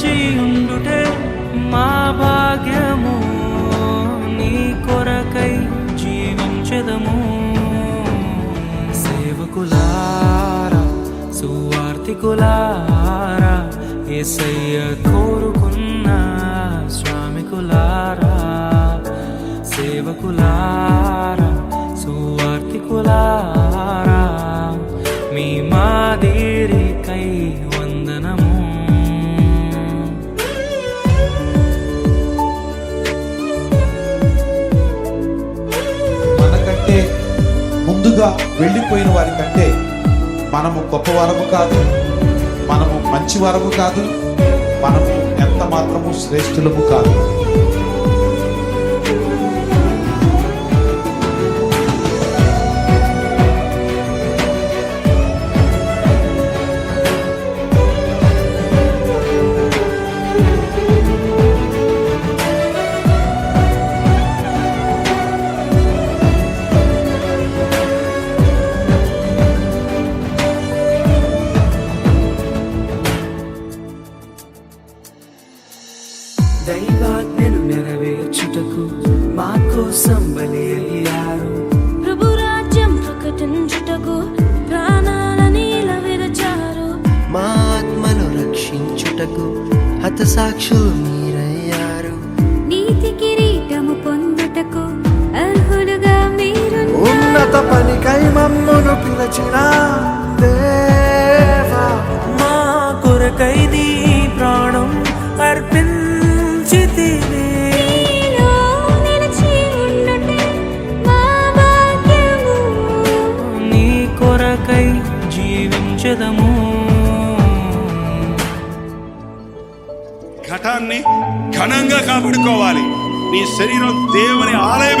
నిలచి మా భాగ్యము నీ కొరకై జీవించదము. సేవకులారా సువార్తికులారా ఏసయ్య కోరుకున్న స్వామికులారా సేవకులారా ముందుగా వెళ్ళిపోయిన వారి కంటే మనము గొప్పవారము కాదు మనము మంచివారము కాదు మనము ఎంత మాత్రము శ్రేష్ఠులము కాదు. రక్షించుటకు హతసాక్షులు మీరయ్యారు. నీతి కిరీటము పొందుటకు అర్హులుగా మీరు ఉన్నత పనికై మమ్మును పిలచిన నీ శరీరం దేవుని ఆలయం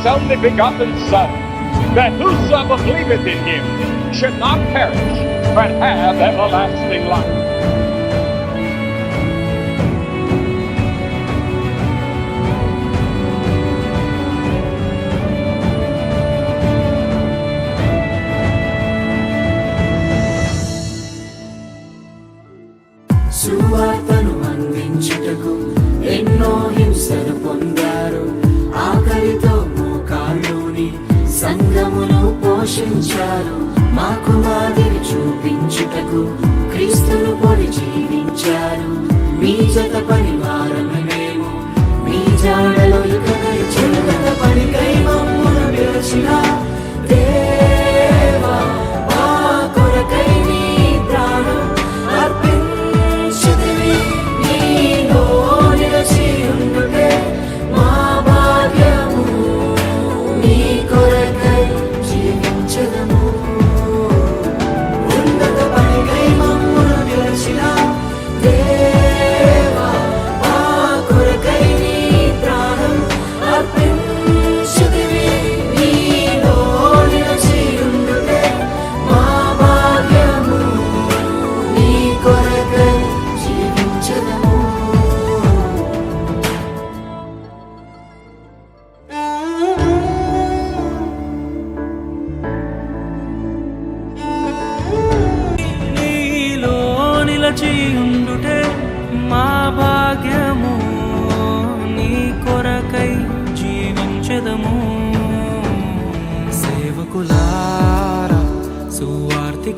his only begotten Son, that whosoever believeth in him should not perish, but have everlasting life. సువార్తను అందించుటకు ఎన్నో హింసలు పొందారు సంఘమును పోషించారు. మాకు మాదిరి చూపించుటకు క్రీస్తును పొడి జీవించారు. మీ జత పరివారమే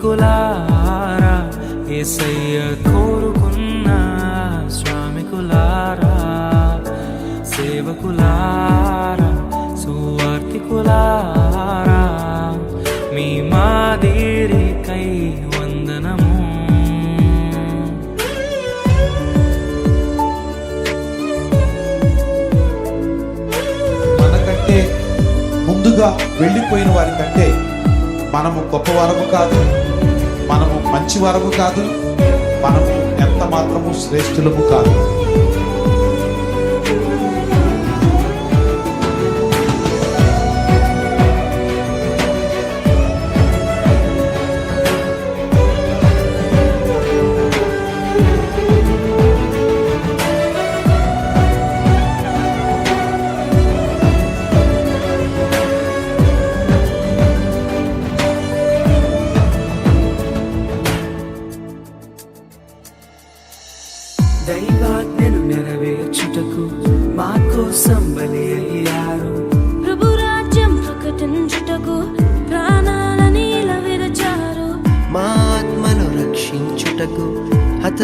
శ్రామికులారా ఏసయ్య కోరుకున్న శ్రామికులారా సేవకులారా సువార్తికులారా మీ మాదిరికై వందనము. మనకంటే ముందుగా వెళ్ళిపోయిన వారి కంటే మనము గొప్పవారము కాదు. మనము మంచి వారము కాదు. మనము ఎంత మాత్రము శ్రేష్ఠులము కాదు.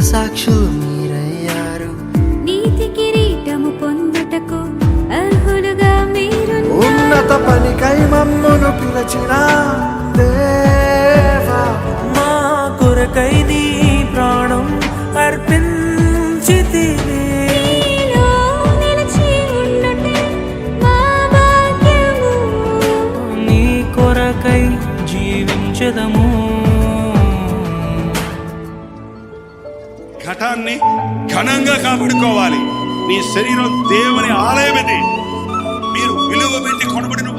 హతసాక్షులు మీరయ్యారు. నీతి కిరీటము పొందుటకు అర్హులుగా మీరు ఉన్నత పనికై మమ్మును పిలచిన శరీరాన్ని ఘనంగా కాపాడుకోవాలి. మీ శరీరం దేవుని ఆలయమని మీరు విలువ పెట్టి కొనబడిన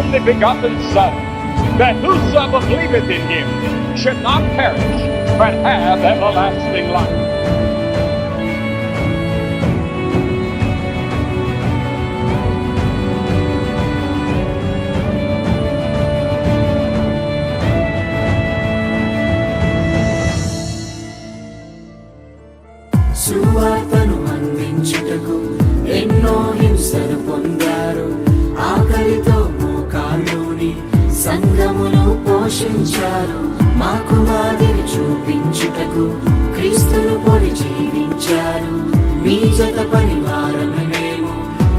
only begotten Son, that whosoever believeth in him should not perish, but have everlasting life. సువార్తను అందించుటకు ఎన్నో హింసలు పొందారు పోషించారు మాకు మాదిరి చూపించుటకు క్రీస్తును పొడి జీవించారు. మీ జత పని వారమే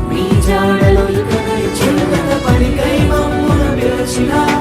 మీ జాడలో ఇక పని పనికై మమ్మను పిలిచినారు